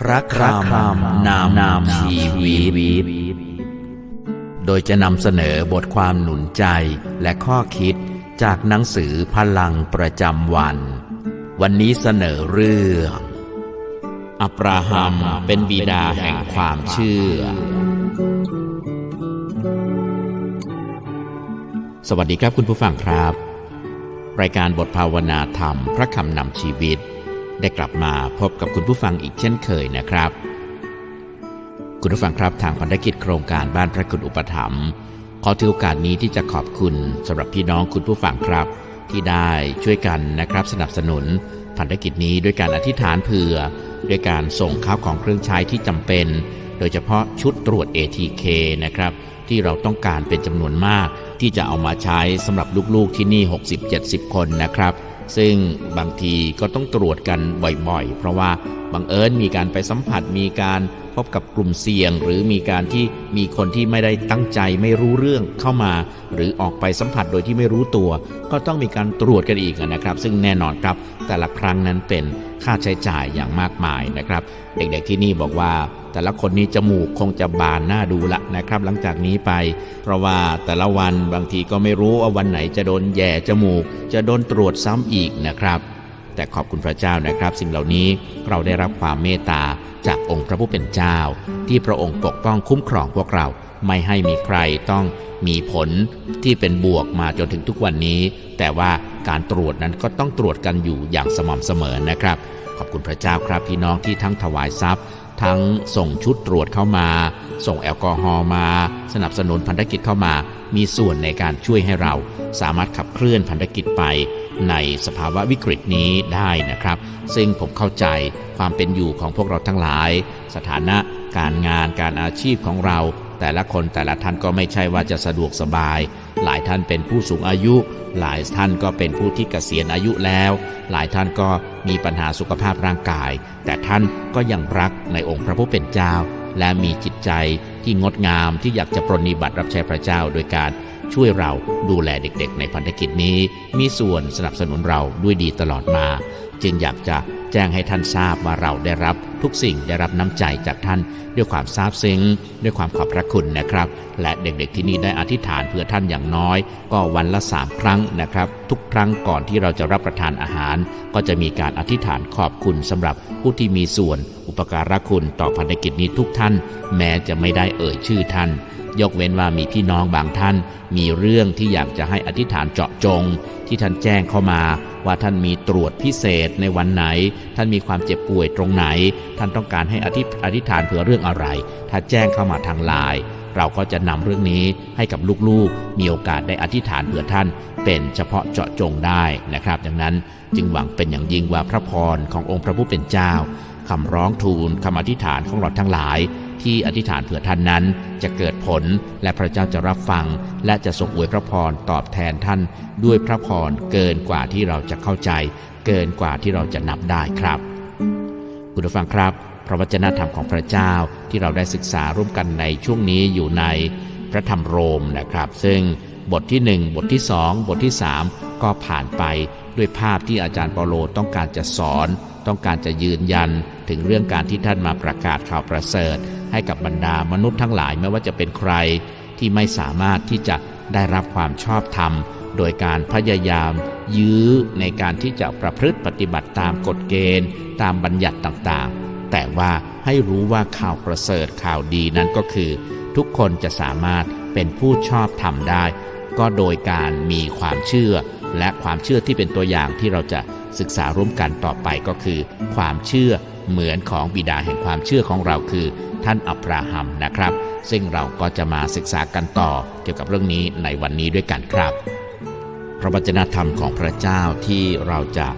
พระคำนำนำชีวิต โดยจะนำเสนอบทความหนุนใจและข้อคิดจากหนังสือพลังประจำวัน วันนี้เสนอเรื่อง อับราฮัมเป็นบิดาแห่งความเชื่อ สวัสดีครับคุณผู้ฟังครับ รายการบทภาวนาธรรม พระคำนำชีวิต ได้กลับมาพบกับคุณผู้ฟังอีกเช่นเคยนะครับ คุณผู้ฟังครับทางพันธกิจโครงการบ้านพระคุณอุปถัมภ์ขอถือโอกาสนี้ที่จะขอบคุณสำหรับพี่น้องคุณผู้ฟังครับ ที่ได้ช่วยกันนะครับ สนับสนุนพันธกิจนี้ด้วยการอธิษฐานเผื่อด้วยการส่งข้าวของเครื่องใช้ที่จำเป็น โดยเฉพาะชุดตรวจ ATK นะครับ ที่เราต้องการเป็นจำนวนมาก ที่จะเอามาใช้สำหรับลูกๆที่นี่ 60-70 คนนะครับ ซึ่งบางทีก็ต้องตรวจกันบ่อยๆ เพราะว่าบังเอิญมีการไปสัมผัสมีการพบกับกลุ่มเสี่ยง หรือมีการที่มีคนที่ไม่ได้ตั้งใจไม่รู้เรื่องเข้ามา หรือออกไปสัมผัสโดยที่ไม่รู้ตัว ก็ต้องมีการตรวจกันอีกนะครับ ซึ่งแน่นอนครับแต่ละครั้งนั้นเป็นค่าใช้จ่ายอย่างมากมายนะครับ เด็กๆที่นี่บอกว่า แต่ละคนนี้จมูกคงจะบานหน้าดูละนะครับ หลังจากนี้ไป เพราะว่าแต่ละวันบางทีก็ไม่รู้ว่าวันไหนจะโดนแย่จมูก จะโดนตรวจซ้ำอีกนะครับ แต่ขอบคุณพระเจ้านะครับ สิ่งเหล่านี้เราได้รับความเมตตาจากองค์พระผู้เป็นเจ้า ที่พระองค์ปกป้องคุ้มครองพวกเราไม่ให้มีใครต้องมีผลที่เป็นบวกมาจนถึงทุกวันนี้ แต่ว่า การตรวจนั้นก็ต้องตรวจกันอยู่อย่างสม่ำเสมอนะครับ ขอบคุณพระเจ้าครับพี่น้องที่ทั้งถวายทรัพย์ ทั้งส่งชุดตรวจเข้ามา ส่งแอลกอฮอล์มา สนับสนุนพันธกิจเข้ามา มีส่วนในการช่วยให้เรา สามารถขับเคลื่อนพันธกิจไปในสภาวะวิกฤตนี้ได้นะครับ ซึ่งผมเข้าใจความเป็นอยู่ของพวกเราทั้งหลาย สถานะการงานการอาชีพของเรา แต่ละคนแต่ละท่านก็ไม่ใช่ว่าจะสะดวกสบาย หลายท่านเป็นผู้สูงอายุ หลายท่านก็เป็นผู้ที่เกษียณอายุแล้ว หลายท่านก็มีปัญหาสุขภาพร่างกาย แต่ท่านก็ยังรักในองค์พระผู้เป็นเจ้า และมีจิตใจที่งดงามที่อยากจะปรนนิบัติรับใช้พระเจ้าโดยการช่วยเราดูแลเด็กๆ ในพันธกิจนี้ มีส่วนสนับสนุนเราด้วยดีตลอดมา จึงอยากจะแจ้งให้ท่านทราบว่าเราได้รับ ทุกสิ่งได้รับน้ำใจจากท่าน ด้วยความซาบซึ้ง ด้วยความขอบพระคุณนะครับ และเด็กๆที่นี่ได้อธิษฐานเพื่อท่านอย่างน้อย ก็วันละสามครั้งนะครับ ทุกครั้งก่อนที่เราจะรับประทานอาหาร ก็จะมีการอธิษฐานขอบคุณสำหรับผู้ที่มีส่วน อุปการะคุณต่อพันธกิจนี้ทุกท่าน แม้จะไม่ได้เอ่ยชื่อท่าน ยกเว้นว่ามีพี่น้องบางท่าน มีเรื่องที่อยากจะให้อธิษฐานเจาะจง ที่ท่านแจ้งเข้ามา ว่าท่านมีตรวจพิเศษในวันไหน ท่านมีความเจ็บป่วยตรงไหน ท่านต้องการให้อธิอธิษฐานเผื่อเรื่องอะไร ถ้าแจ้งเข้ามาทางไลน์เราก็จะนำเรื่องนี้ให้กับลูกๆ มีโอกาสได้อธิษฐานเผื่อท่าน เป็นเฉพาะเจาะจงได้นะครับ ดังนั้นจึงหวังเป็นอย่างยิ่งว่าพระพรขององค์พระผู้เป็นเจ้า คำร้องทูลคำอธิษฐานของเราทั้งหลาย ที่อธิษฐานเผื่อท่านนั้นจะเกิดผลและพระเจ้าจะรับฟัง และจะทรงอวยพระพรตอบแทนท่าน ด้วยพระพรเกินกว่าที่เราจะเข้าใจ เกินกว่าที่เราจะนับได้ครับ คุณผู้ฟังครับ พระวจนะธรรมของพระเจ้าที่เราได้ศึกษาร่วมกันในช่วงนี้อยู่ในพระธรรมโรมนะครับ ซึ่งบทที่ 1 บทที่ 2 บทที่ 3 ก็ผ่านไปด้วยภาพที่อาจารย์เปาโลต้องการจะสอน ต้องการจะยืนยันถึงเรื่องการที่ท่านมาประกาศข่าวประเสริฐ ให้กับบรรดามนุษย์ทั้งหลายไม่ว่าจะเป็นใคร ที่ไม่สามารถที่จะได้รับความชอบธรรม โดยการพยายาม ยื้อในการที่จะประพฤติปฏิบัติตามกฎเกณฑ์ ตามบัญญัติต่างๆ แต่ว่าให้รู้ว่าข่าวประเสริฐข่าวดีนั้นก็คือ ทุกคนจะสามารถเป็นผู้ชอบธรรมได้ ก็โดยการมีความเชื่อ และความเชื่อที่เป็นตัวอย่างที่เราจะ ศึกษาร่วมกันต่อไปก็คือ ความเชื่อเหมือนของบิดาแห่งความเชื่อของเราคือ ท่านอับราฮัมนะครับ ซึ่งเราก็จะมาศึกษากันต่อเกี่ยวกับเรื่องนี้ในวันนี้ด้วยกันครับ พระวจนะธรรมของพระเจ้าที่เราจะ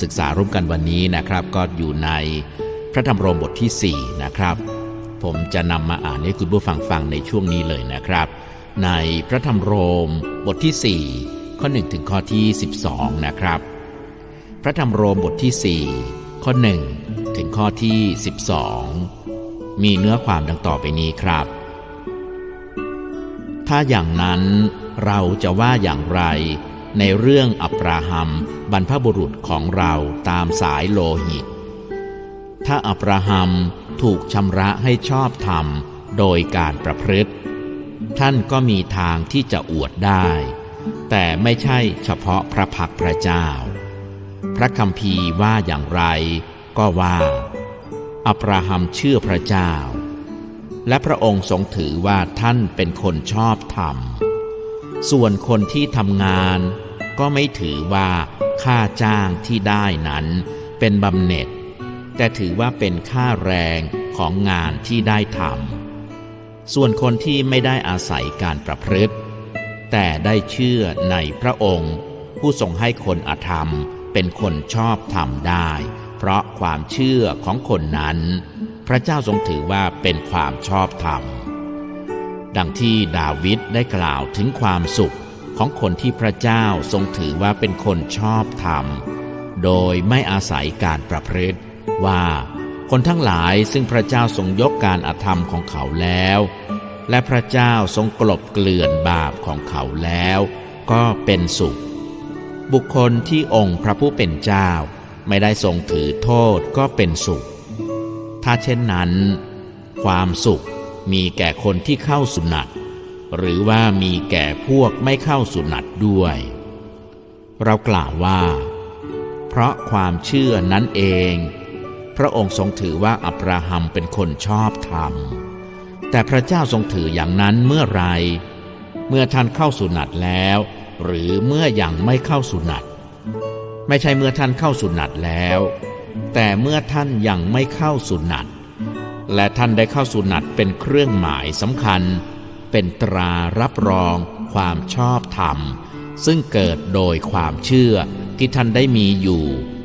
ศึกษาร่วมกันวันนี้นะครับ ก็อยู่ในพระธรรมโรมบทที่ 4 นะครับผผมจะนำมาอ่านให้คุณผู้ฟังฟังในช่วงนี้เลยนะครับ ในพระธรรมโรมบทที่ 4 ข้อ1ถึงข้อที่ 12 นะครับ พระธรรมโรมบทที่ 4 ข้อ 1 ถึงข้อที่ 12 มีเนื้อความดังต่อไปนี้ครับ ถ้าอย่างนั้นเราจะว่าอย่างไร ในเรื่องอับราฮัมบรรพบุรุษของเราตามสายโลหิต ถ้าอับราฮัมถูกชำระให้ชอบธรรมโดยการประพฤติ ท่านก็มีทางที่จะอวดได้ แต่ไม่ใช่เฉพาะพระพักตร์พระเจ้า พระคัมภีว่าอย่างไร ก็ว่า อับราฮัมเชื่อพระเจ้า และพระองค์ทรงถือว่าท่านเป็นคนชอบธรรม ส่วนคนที่ทำงานก็ไม่ถือว่าค่าจ้างที่ได้นั้นเป็นบำเหน็จ แต่ถือว่าเป็นค่าแรงของงานที่ได้ทำส่วนคนที่ไม่ได้อาศัยการประพฤติ แต่ได้เชื่อในพระองค์ ผู้ทรงให้คนอธรรม เป็นคนชอบธรรมได้ เพราะความเชื่อของคนนั้น พระเจ้าทรงถือว่าเป็นความชอบธรรม ดังที่ดาวิดได้กล่าวถึงความสุขของคนที่พระเจ้าทรงถือว่าเป็นคนชอบธรรม โดยไม่อาศัยการประพฤติว่าคนทั้งหลายซึ่งพระเจ้าทรงยกการอาธรรมของเขาแล้ว และพระเจ้าทรงกลบเกลื่อนบาปของเขาแล้ว ก็เป็นสุข บุคคลที่องค์พระผู้เป็นเจ้า ไม่ได้ทรงถือโทษก็เป็นสุข ถ้าเช่นนั้น ความสุขมีแก่คนที่เข้าสุนัตหรือว่ามีแก่พวกไม่เข้าสุนัตด้วย เรากล่าวว่า เพราะความเชื่อนั้นเอง พระองค์ทรงถือว่าอับราฮัมเป็นคนชอบธรรม แต่พระเจ้าทรงถืออย่างนั้นเมื่อไร เมื่อท่านเข้าสุนัตแล้ว หรือเมื่ออยังไม่เข้าสุนัตไม่ใช่เมื่อท่านเข้าสุนัตแล้ว แต่เมื่อท่านยังไม่เข้าสุนัตและท่านได้เข้าสุนัตเป็นเครื่องหมายสำคัญ เป็นตรารับรอง ความชอบธรรม ซึ่งเกิดโดยความเชื่อที่ท่านได้มีอยู่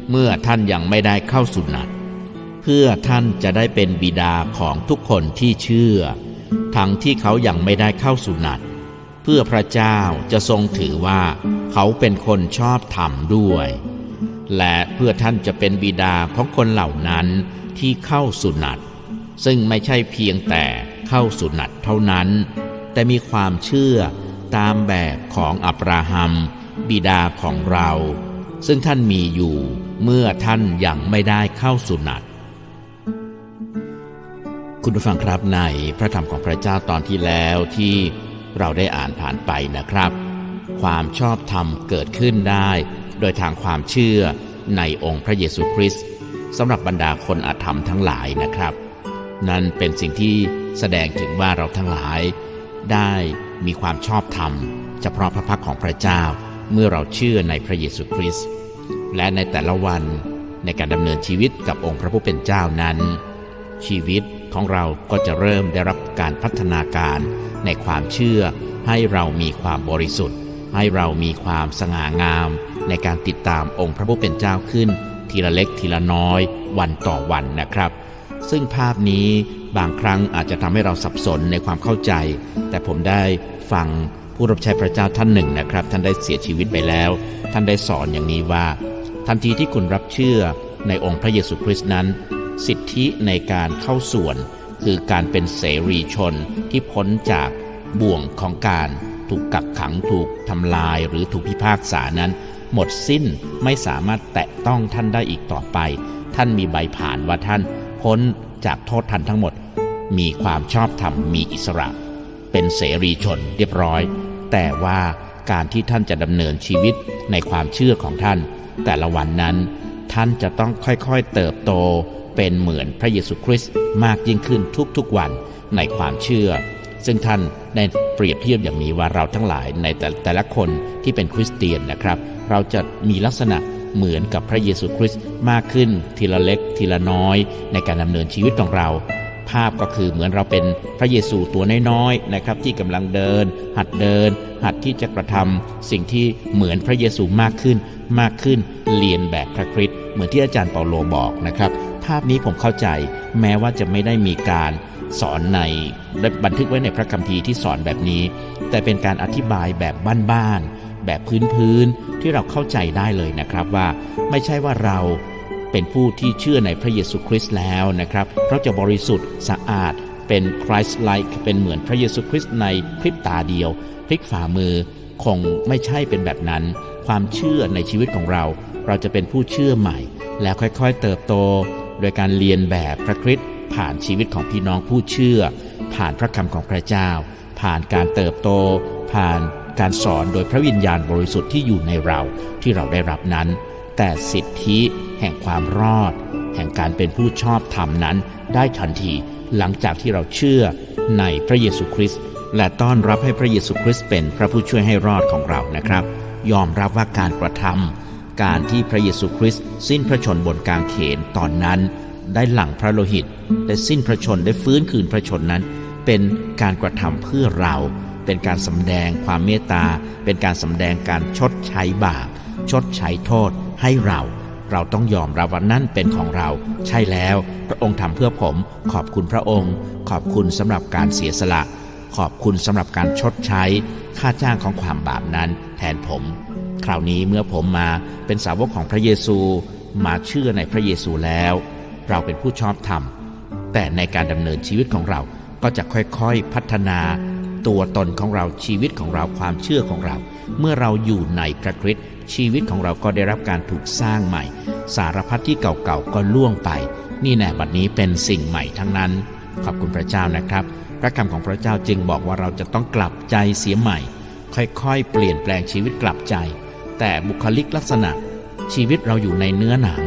เมื่อท่านยังไม่ได้เข้าสุนัตเพื่อท่านจะได้เป็นบิดาของทุกคนที่เชื่อ ทั้งที่เขายังไม่ได้เข้าสุนัต พื่อพระเจ้าจะทรงถือว่าเขาเป็นคนชอบธรรมด้วย และเพื่อท่านจะเป็นบิดาของคนเหล่านั้นที่เข้าสุนัตซึ่งไม่ใช่เพียงแต่เข้าสุนัตเท่านั้น แต่มีความเชื่อตามแบบของอับราฮัม บิดาของเรา ซึ่งท่านมีอยู่เมื่อท่านยังไม่ได้เข้าสุนัตคุณผู้ฟังครับในพระธรรมของพระเจ้าตอนที่แล้วที่ เราได้อ่านผ่านไปนะครับ ความชอบธรรมเกิดขึ้นได้ โดยทางความเชื่อในองค์พระเยซูคริสต์สำหรับบรรดาคนอาธรรมทั้งหลายนะครับ นั่นเป็นสิ่งที่แสดงถึงว่าเราทั้งหลาย ได้มีความชอบธรรม เฉพาะพระพักของพระเจ้าเมื่อเราเชื่อในพระเยซูคริสต์และในแต่ละวันในการดำเนินชีวิตกับองค์พระผู้เป็นเจ้านั้น ชีวิตของเราก็จะเริ่มได้รับการพัฒนาการ ในความเชื่อ ให้เรามีความบริสุทธิ์ ให้เรามีความสง่างาม ในการติดตามองค์พระผู้เป็นเจ้าขึ้น ทีละเล็กทีละน้อย วันต่อวันนะครับ ซึ่งภาพนี้บางครั้งอาจจะทำให้เราสับสนในความเข้าใจ แต่ผมได้ฟังผู้รับใช้พระเจ้าท่านหนึ่งนะครับ ท่านได้เสียชีวิตไปแล้ว ท่านได้สอนอย่างนี้ว่า ทันทีที่คุณรับเชื่อในองค์พระเยซูคริสต์นั้น สิทธิในการเข้าส่วน คือการเป็นเสรีชนที่พ้นจากบ่วงของการถูกกักขังถูกทำลายหรือถูกพิพากษานั้น หมดสิ้นไม่สามารถแตะต้องท่านได้อีกต่อไป ท่านมีใบผ่านว่าท่านพ้นจากโทษทันทั้งหมด มีความชอบธรรมมีอิสระ เป็นเสรีชนเรียบร้อย แต่ว่าการที่ท่านจะดำเนินชีวิตในความเชื่อของท่าน แต่ละวันนั้น ท่านจะต้องค่อยๆเติบโตเป็นเหมือนพระเยซูคริสต์มากยิ่งขึ้นทุกๆวันในความเชื่อ ซึ่งท่านได้เปรียบเทียบอย่างนี้ว่าเราทั้งหลายในแต่แต่ละคนที่เป็นคริสเตียนนะครับ เราจะมีลักษณะเหมือนกับพระเยซูคริสต์มากขึ้นทีละเล็กทีละน้อย ในการดำเนินชีวิตของเรา ภาพก็คือเหมือนเราเป็นพระเยซูตัวน้อยๆนะครับ ที่กำลังเดิน หัดเดิน หัดที่จะกระทำสิ่งที่เหมือนพระเยซูมากขึ้น มากขึ้นเรียนแบบพระคริสต์เหมือนที่อาจารย์เปาโลบอกนะครับ ภาพนี้ผมเข้าใจแม้ว่าจะไม่ได้มีการสอนในบันทึกไว้ในพระคัมภีร์ที่สอนแบบนี้ แต่เป็นการอธิบายแบบบ้านๆแบบพื้นๆที่เราเข้าใจได้เลยนะครับว่า ไม่ใช่ว่าเรา เป็นผู้ที่เชื่อในพระเยซูคริสต์แล้วนะครับ เพราะจะบริสุทธิ์สะอาดเป็นคริสต์ไลค์เป็นเหมือนพระเยซูคริสต์ในพริบตาเดียวพลิกฝ่ามือคงไม่ใช่เป็นแบบนั้น ความเชื่อในชีวิตของเรา เราจะเป็นผู้เชื่อใหม่ แล้วค่อยๆเติบโต โดยการเรียนแบบพระคริสต์ผ่านชีวิตของพี่น้องผู้เชื่อ ผ่านพระคำของพระเจ้า ผ่านการเติบโต ผ่านการสอนโดยพระวิญญาณบริสุทธิ์ที่อยู่ในเราที่เราได้รับนั้น แต่สิทธิ แห่งความรอด แห่งการเป็นผู้ชอบธรรมนั้นได้ทันทีหลังจากที่เราเชื่อในพระเยซูคริสต์และต้อนรับให้พระเยซูคริสต์เป็นพระผู้ช่วยให้รอดของเรานะครับ ยอมรับว่าการกระทำการที่พระเยซูคริสต์สิ้นพระชนบนกางเขนตอนนั้น ได้หลั่งพระโลหิตได้สิ้นพระชนได้ฟื้นคืนพระชนนั้น เป็นการกระทำเพื่อเรา เป็นการสำแดงความเมตตา เป็นการสำแดงการชดใช้บาปชดใช้โทษให้เรา เราต้องยอมรับว่านั่นเป็นของเรา ใช่แล้ว พระองค์ทำเพื่อผม ขอบคุณพระองค์ ขอบคุณสำหรับการเสียสละ ขอบคุณสำหรับการชดใช้ ค่าจ้างของความบาปนั้นแทนผม คราวนี้เมื่อผมมาเป็นสาวกของพระเยซู มาเชื่อในพระเยซูแล้ว เราเป็นผู้ชอบธรรม แต่ในการดำเนินชีวิตของเราก็จะค่อยๆพัฒนาตัวตนของเราชีวิตของเราความเชื่อของเรา เมื่อเราอยู่ในพระคริสต์ ชีวิตของเราก็ได้รับการถูกสร้างใหม่ สารพัดที่เก่าๆก็ล่วงไป นี่แน่บัดนี้เป็นสิ่งใหม่ทั้งนั้น ขอบคุณพระเจ้านะครับ พระคำของพระเจ้าจึงบอกว่าเราจะต้องกลับใจเสียใหม่ ค่อยๆ เปลี่ยนแปลงชีวิตกลับใจ แต่บุคลิกลักษณะ ชีวิตเราอยู่ในเนื้อหนัง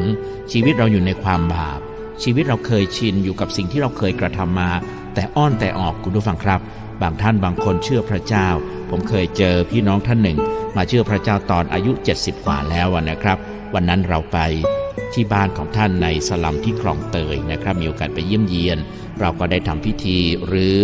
ชีวิตเราอยู่ในความบาปชีวิตเราเคยชินอยู่กับสิ่งที่เราเคยกระทำมา แต่อ้อนแต่ออกคุณผู้ฟังครับ บางท่านบางคนเชื่อพระเจ้า ผมเคยเจอพี่น้องท่านหนึ่ง มาเชื่อพระเจ้าตอนอายุ 70 กว่าแล้วนะครับ วันนั้นเราไปที่บ้านของท่านในสลัมที่คลองเตยนะครับ มีโอกาสไปเยี่ยมเยียน เราก็ได้ทำพิธีหรือ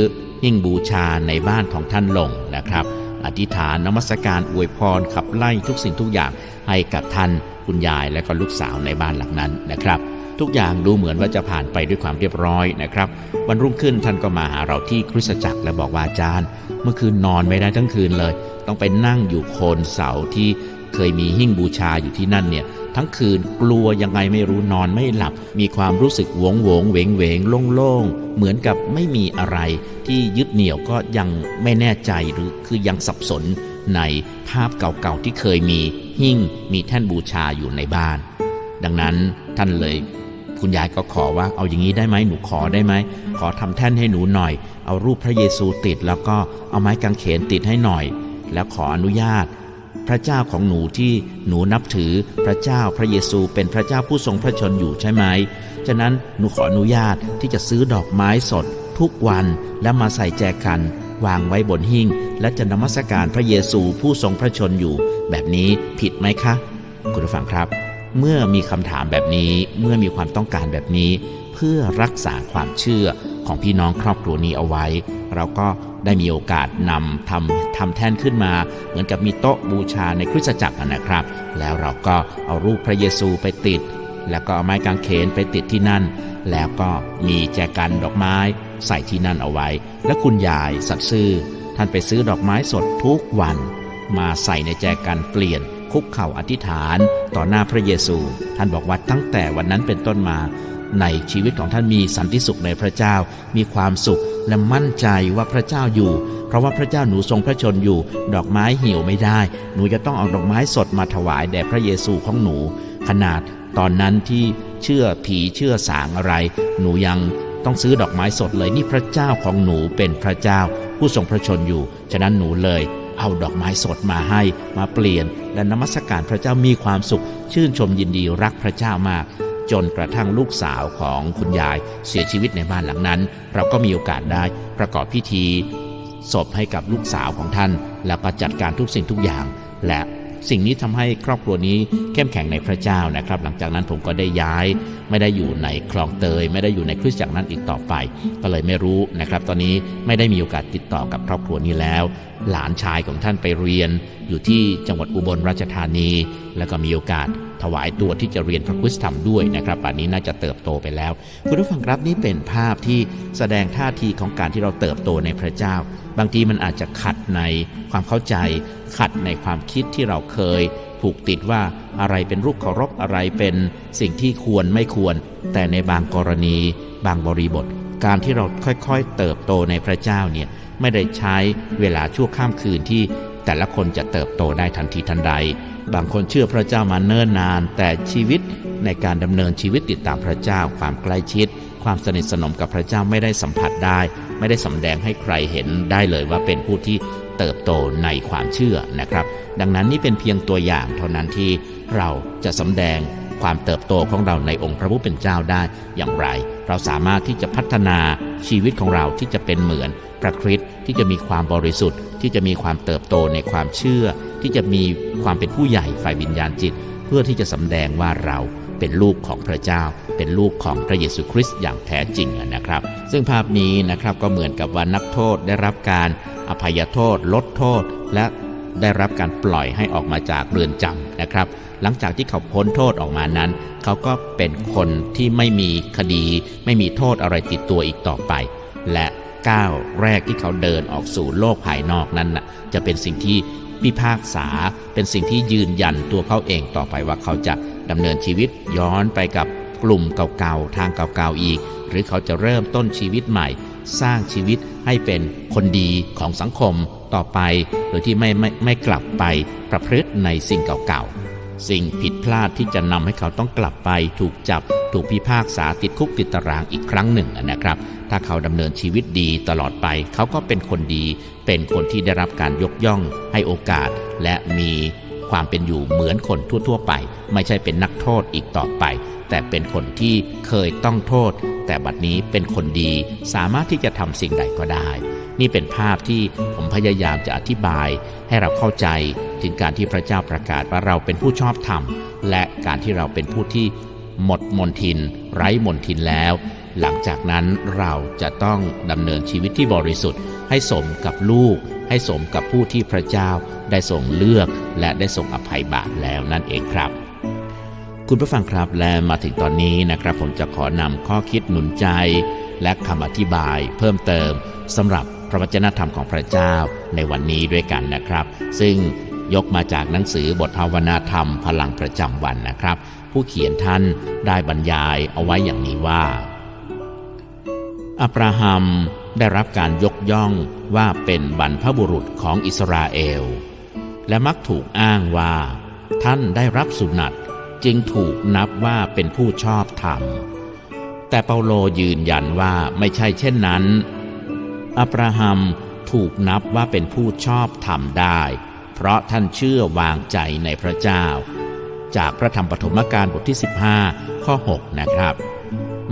หิ้งบูชาในบ้านของท่านลงนะครับ อธิษฐานนมัสการอวยพรขับไล่ทุกสิ่งทุกอย่างให้กับท่านคุณยายและก็ลูกสาวในบ้านหลังนั้นนะครับ ทุกอย่างดูเหมือนว่าจะผ่านไปด้วยความเรียบร้อยนะครับ วันรุ่งขึ้นท่านก็มาหาเราที่คริสตจักรและบอกว่าอาจารย์ เมื่อคืนนอนไม่ได้ทั้งคืนเลย ต้องไปนั่งอยู่โคนเสาที่เคยมีหิ้งบูชาอยู่ที่นั่นเนี่ย ทั้งคืนกลัวยังไงไม่รู้นอนไม่หลับ มีความรู้สึกหวงหวงเหวงเหวงโล่งๆ เหมือนกับไม่มีอะไรที่ยึดเหนี่ยวก็ยังไม่แน่ใจหรือคือยังสับสนในภาพเก่าๆที่เคยมีหิ้งมีแท่นบูชาอยู่ในบ้าน ดังนั้นท่านเลย คุณยายก็ขอว่าเอาอย่างนี้ได้ไหมหนูขอได้ไหมขอทำแท่นให้หนูหน่อย เอารูปพระเยซูติด แล้วก็เอาไม้กางเขนติดให้หน่อย แล้วขออนุญาต พระเจ้าของหนูที่หนูนับถือพระเจ้าพระเยซูเป็นพระเจ้าผู้ทรงพระชนอยู่ใช่ไหมฉะนั้นหนูขออนุญาตที่จะซื้อดอกไม้สด ทุกวันแล้วมาใส่แจกันวางไว้บนหิ้ง และจะนมัสการพระเยซูผู้ทรงพระชนอยู่ แบบนี้ผิดไหมคะ คุณผู้ฟังครับ เมื่อมีคำถามแบบนี้เมื่อมีความต้องการแบบนี้ เพื่อรักษาความเชื่อของพี่น้องครอบครัวนี้เอาไว้ เราก็ได้มีโอกาสนำทำทำแท่นขึ้นมา เหมือนกับมีโต๊ะบูชาในคริสตจักรนะครับ แล้วเราก็เอารูปพระเยซูไปติด แล้วก็เอาไม้กางเขนไปติดที่นั่น แล้วก็มีแจกันดอกไม้ใส่ที่นั่นเอาไว้ และคุณยายสัตย์ซื่อท่านไปซื้อดอกไม้สดทุกวัน มาใส่ในแจกันเปลี่ยน คุกเข่าอธิษฐานต่อหน้าพระเยซู ท่านบอกว่าตั้งแต่วันนั้นเป็นต้นมา ในชีวิตของท่านมีสันติสุขในพระเจ้า มีความสุขและมั่นใจว่าพระเจ้าอยู่ เพราะว่าพระเจ้าหนูทรงพระชนอยู่ ดอกไม้เหี่ยวไม่ได้ หนูจะต้องเอาดอกไม้สดมาถวายแด่พระเยซูของหนู ขนาดตอนนั้นที่เชื่อผีเชื่อสางอะไร หนูยังต้องซื้อดอกไม้สดเลยนี่พระเจ้าของหนูเป็นพระเจ้า ผู้ทรงพระชนอยู่ ฉะนั้นหนูเลย เอาดอกไม้สดมาให้มาเปลี่ยน และนมัสการพระเจ้ามีความสุข ชื่นชมยินดีรักพระเจ้ามาก จนกระทั่งลูกสาวของคุณยายเสียชีวิตในบ้านหลังนั้น เราก็มีโอกาสได้ประกอบพิธีศพให้กับลูกสาวของท่าน แล้วก็จัดการทุกสิ่งทุกอย่าง และ สิ่งนี้ทำให้ครอบครัวนี้เข้มแข็งในพระเจ้านะครับ หลังจากนั้นผมก็ได้ย้าย ไม่ได้อยู่ในคลองเตย ไม่ได้อยู่ในคริสตจักรนั้นอีกต่อไป ก็เลยไม่รู้นะครับ ตอนนี้ไม่ได้มีโอกาสติดต่อกับครอบครัวนี้แล้ว หลานชายของท่านไปเรียน อยู่ที่จังหวัดอุบลราชธานี แล้วก็มีโอกาส ถวายตัวที่จะเรียนพระคุณธรรมด้วยนะครับป่านนี้น่าจะเติบโตไปแล้ว คุณผู้ฟังครับนี่เป็นภาพที่แสดงท่าทีของการที่เราเติบโตในพระเจ้า บางทีมันอาจจะขัดในความเข้าใจ ขัดในความคิดที่เราเคยผูกติดว่าอะไรเป็นรูปเคารพอะไรเป็นสิ่งที่ควรไม่ควร แต่ในบางกรณี บางบริบท การที่เราค่อยๆ เติบโตในพระเจ้าเนี่ยไม่ได้ใช้เวลาชั่วข้ามคืนที่ แต่ละคนจะเติบโตได้ทันทีทันใด บางคนเชื่อพระเจ้ามาเนิ่นนาน แต่ชีวิตในการดำเนินชีวิตติดตามพระเจ้าความใกล้ชิด ความสนิทสนมกับพระเจ้าไม่ได้สัมผัสได้ ไม่ได้สำแดงให้ใครเห็นได้เลยว่าเป็นผู้ที่เติบโตในความเชื่อนะครับ ดังนั้นนี่เป็นเพียงตัวอย่างเท่านั้นที่เราจะสำแดงความเติบโตของเราในองค์พระผู้เป็นเจ้าได้อย่างไร เราสามารถที่จะพัฒนาชีวิตของเราที่จะเป็นเหมือน พระคริสต์ที่จะมีความบริสุทธิ์ ที่จะมีความเติบโตในความเชื่อ ที่จะมีความเป็นผู้ใหญ่ฝ่ายวิญญาณจิต เพื่อที่จะสำแดงว่าเราเป็นลูกของพระเจ้า เป็นลูกของพระเยซูคริสต์อย่างแท้จริงนะครับ ซึ่งภาพนี้นะครับก็เหมือนกับว่านักโทษได้รับการอภัยโทษ ลดโทษ และได้รับการปล่อยให้ออกมาจากเรือนจำนะครับ หลังจากที่เขาพ้นโทษออกมานั้น เขาก็เป็นคนที่ไม่มีคดี ไม่มีโทษอะไรติดตัวอีกต่อไป และ ก้าวแรกที่เขาเดินออกสู่โลกภายนอกนั้นนะจะเป็นสิ่งที่พิพากษาเป็นสิ่งที่ยืนยันตัวเขาเองต่อไปว่าเขาจะดำเนินชีวิตย้อนไปกับกลุ่มเก่าๆทางเก่าๆอีก หรือเขาจะเริ่มต้นชีวิตใหม่ สร้างชีวิตให้เป็นคนดีของสังคมต่อไป โดยที่ไม่ไม่ไม่กลับไปประพฤติในสิ่งเก่าๆ สิ่งผิดพลาดที่จะนำให้เขาต้องกลับไป ถูกจับ ถูกพิพากษาติดคุกติดตารางอีกครั้งหนึ่งนะครับ ถ้าเขาดำเนินชีวิตดีตลอดไป เขาก็เป็นคนดี เป็นคนที่ได้รับการยกย่อง ให้โอกาส และมีความเป็นอยู่เหมือนคนทั่ว ๆ ไป ไม่ใช่เป็นนักโทษอีกต่อไป แต่เป็นคนที่เคยต้องโทษ แต่บัดนี้เป็นคนดีสามารถที่จะทำสิ่งใดก็ได้ นี่เป็นภาพที่ผมพยายามจะอธิบายให้เราเข้าใจถึงการที่พระเจ้าประกาศว่าเราเป็นผู้ชอบธรรม และการที่เราเป็นผู้ที่หมดมนทิน ไร้มนทินแล้ว หลังจากนั้นเราจะต้องดำเนินชีวิตที่บริสุทธิ์ ให้สมกับลูก ให้สมกับผู้ที่พระเจ้าได้ทรงเลือก และได้ทรงอภัยบาปแล้วนั่นเองครับ คุณผู้ฟังครับและมาถึงตอนนี้นะครับ ผมจะขอนำข้อคิดหนุนใจ และคำอธิบายเพิ่มเติมสำหรับพระวจนะธรรมของพระเจ้าในวันนี้ด้วยกันนะครับ ซึ่งยกมาจากหนังสือบทภาวนาธรรมพลังประจำวันนะครับ ผู้เขียนท่านได้บรรยายเอาไว้อย่างนี้ว่า อับราฮัมได้รับการยกย่องว่าเป็นบรรพบุรุษของอิสราเอล และมักถูกอ้างว่า ท่านได้รับสุนัต จึงถูกนับว่าเป็นผู้ชอบธรรม แต่เปาโลยืนยันว่าไม่ใช่เช่นนั้น อับราฮัมถูกนับว่าเป็นผู้ชอบธรรมได้ เพราะท่านเชื่อวางใจในพระเจ้า จากพระธรรมปฐมกาลบทที่ 15 ข้อ 6 นะครับ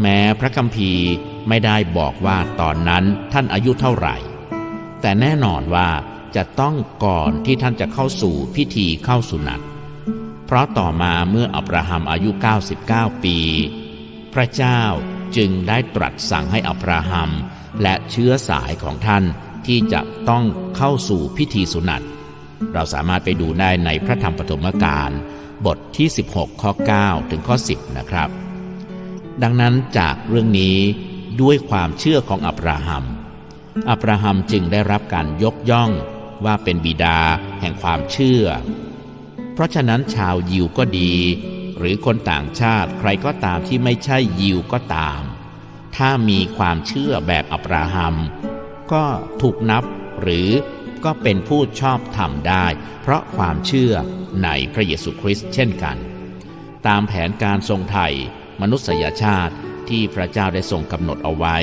แม้พระคัมภีร์ไม่ได้บอกว่าตอนนั้นท่านอายุเท่าไหร่ แต่แน่นอนว่าจะต้องก่อนที่ท่านจะเข้าสู่พิธีเข้าสุนัต เพราะต่อมาเมื่ออับราฮัมอายุ 99 ปี พระเจ้าจึงได้ตรัสสั่งให้อับราฮัมและเชื้อสายของท่านที่จะต้องเข้าสู่พิธีสุนัตเราสามารถไปดูได้ในพระธรรมปฐมกาลบทที่ 16 ข้อ 9 ถึงข้อ 10 นะครับ ดังนั้นจากเรื่องนี้ด้วยความเชื่อของอับราฮัม อับราฮัมจึงได้รับการยกย่องว่าเป็นบิดาแห่งความเชื่อ เพราะฉะนั้นชาวยิวก็ดี หรือคนต่างชาติใครก็ตามที่ไม่ใช่ยิวก็ตาม ถ้ามีความเชื่อแบบอับราฮัม ก็ถูกนับหรือก็เป็นผู้ชอบธรรมได้ เพราะความเชื่อในพระเยซูคริสต์เช่นกัน ตามแผนการทรงไถ่มนุษยชาติที่พระเจ้าได้ทรงกำหนดเอาไว้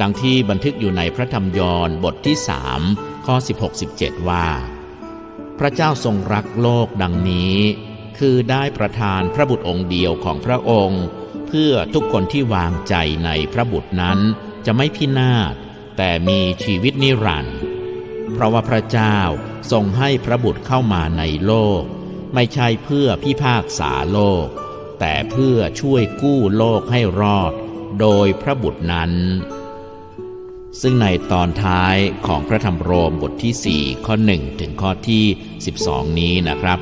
ดังที่บันทึกอยู่ในพระธรรมยอห์นบทที่สามข้อ 16-17 ว่า พระเจ้าทรงรักโลกดังนี้ คือได้ประทานพระบุตรองค์เดียวของพระองค์ เพื่อทุกคนที่วางใจในพระบุตรนั้นจะไม่พินาศแต่มีชีวิตนิรันดร์เพราะว่าพระเจ้าทรงให้พระบุตรเข้ามาในโลก ไม่ใช่เพื่อพิพากษาโลก แต่เพื่อช่วยกู้โลกให้รอด โดยพระบุตรนั้น ซึ่งในตอนท้ายของพระธรรมโรมบทที่ 4 ข้อ 1 ถึงข้อที่ 12 นี้นะครับ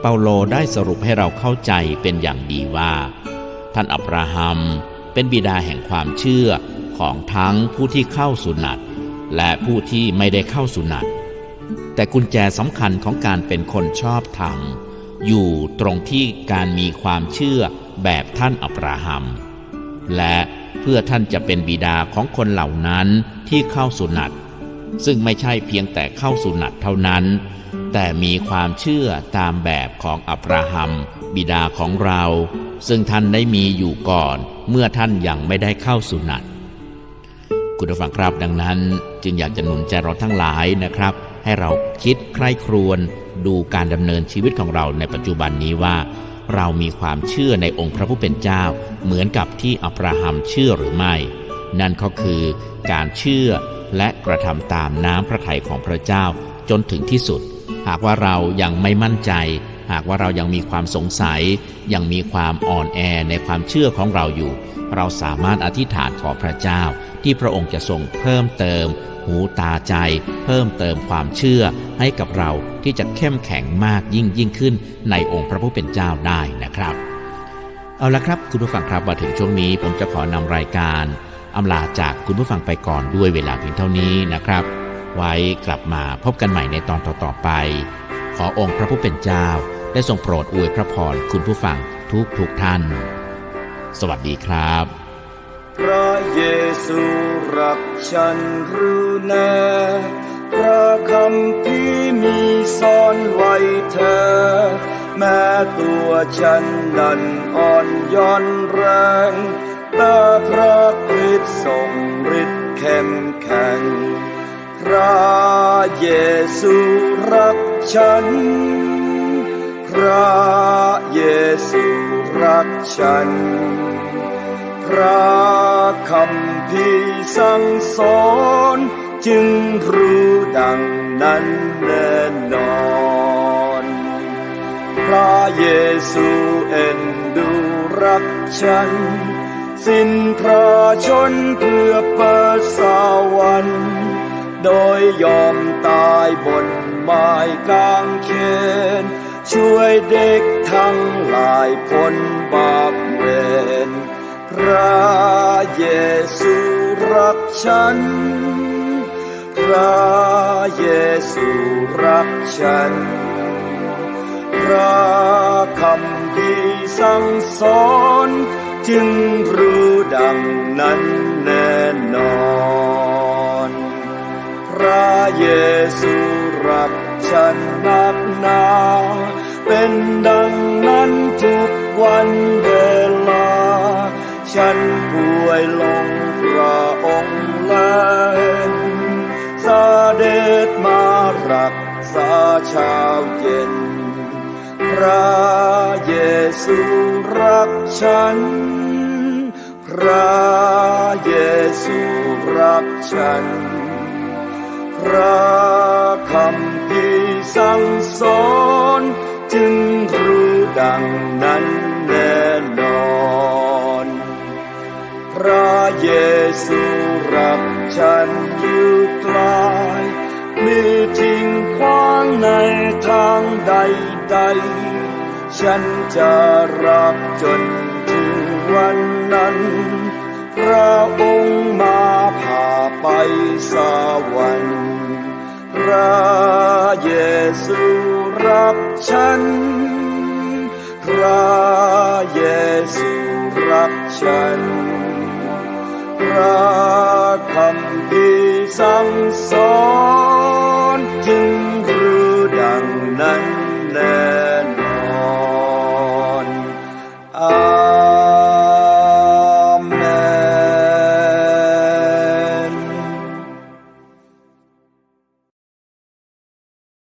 เปาโลได้สรุปให้เราเข้าใจเป็นอย่างดีว่า ท่านอับราฮัมเป็นบิดาแห่งความเชื่อของทั้งผู้ที่เข้าสุนัตและผู้ที่ไม่ได้เข้าสุนัตแต่กุญแจสำคัญของการเป็นคนชอบธรรม อยู่ตรงที่การมีความเชื่อแบบท่านอับราฮัม และ เพื่อท่านจะเป็นบิดาของคนเหล่านั้นที่เข้าสุนัตซึ่งไม่ใช่เพียงแต่เข้าสุนัตเท่านั้น แต่มีความเชื่อตามแบบของอับราฮัม บิดาของเรา ซึ่งท่านได้มีอยู่ก่อนเมื่อท่านยังไม่ได้เข้าสุนัตคุณผู้ฟังครับดังนั้น จึงอยากจะหนุนใจเราทั้งหลายนะครับ ให้เราคิดใคร่ครวญดูการดำเนินชีวิตของเราในปัจจุบันนี้ว่า เรามีความเชื่อในองค์พระผู้เป็นเจ้า เหมือนกับที่อับราฮัมเชื่อหรือไม่ นั่นก็คือการเชื่อและกระทำตามน้ำพระทัยของพระเจ้าจนถึงที่สุด หากว่าเรายังไม่มั่นใจ หากว่าเรายังมีความสงสัย ยังมีความอ่อนแอในความเชื่อของเราอยู่ เราสามารถอธิษฐานขอพระเจ้า ที่พระองค์จะทรงเพิ่มเติม หูตาใจ เพิ่มเติมความเชื่อให้กับเราที่จะเข้มแข็งมากยิ่งยิ่งขึ้นในองค์พระผู้เป็นเจ้าได้นะครับ เอาละครับคุณผู้ฟังครับมาถึงช่วงนี้ผมจะขอนำรายการอำลาจากคุณผู้ฟังไปก่อนด้วยเวลาเพียงเท่านี้นะครับ ไว้กลับมาพบกันใหม่ในตอนต่อๆไป ขอองค์พระผู้เป็นเจ้า ได้ทรงโปรดอวยพระพรคุณผู้ฟังทุกทุกท่าน สวัสดีครับ พระเยซูรักฉันรือแน่พระคำที่มีซ่อนไว้เธอ แม้ตัวฉันนั้นอ่อนย่อนแรงแต่พระคริสต์ทรงฤทธิ์เข้มแข็ง พระเยซูรักฉัน พระเยซูรักฉัน พระคำที่สั่งสอนจึงรู้ดังนั้นแน่นอน พระเยซูเอ็นดูรักฉัน สิ้นพระชนเพื่อเปิดสวรรค์โดยยอมตายบนไม้กางเขนช่วยเด็กทั้งหลายพ้นบาปเวร พระเยซูรักฉัน พระเยซูรักฉัน พระคำที่สั่งสอนจึงรู้ดังนั้นแน่นอน พระเยซูรักฉันนักหนา เป็นดังนั้นทุกวันเวลา ฉันป่วยลงพระองค์แลนสาเดชมารักษาชาวเย็น พระเยซูรักฉัน พระเยซูรักฉัน พระคำที่สั่งสอนจึงรู้ดังนั้น ระเยซูรักฉันอยู่ไกลายมีทิ้งขวางในทางใดใด ฉันจะรักจนถึงวันนั้น พระองค์มาพาไปสวรรค์พระเยซูรักฉัน พระเยซูรักฉัน พระคำพีสั่งสอนจึงรู้ดังนั้นแล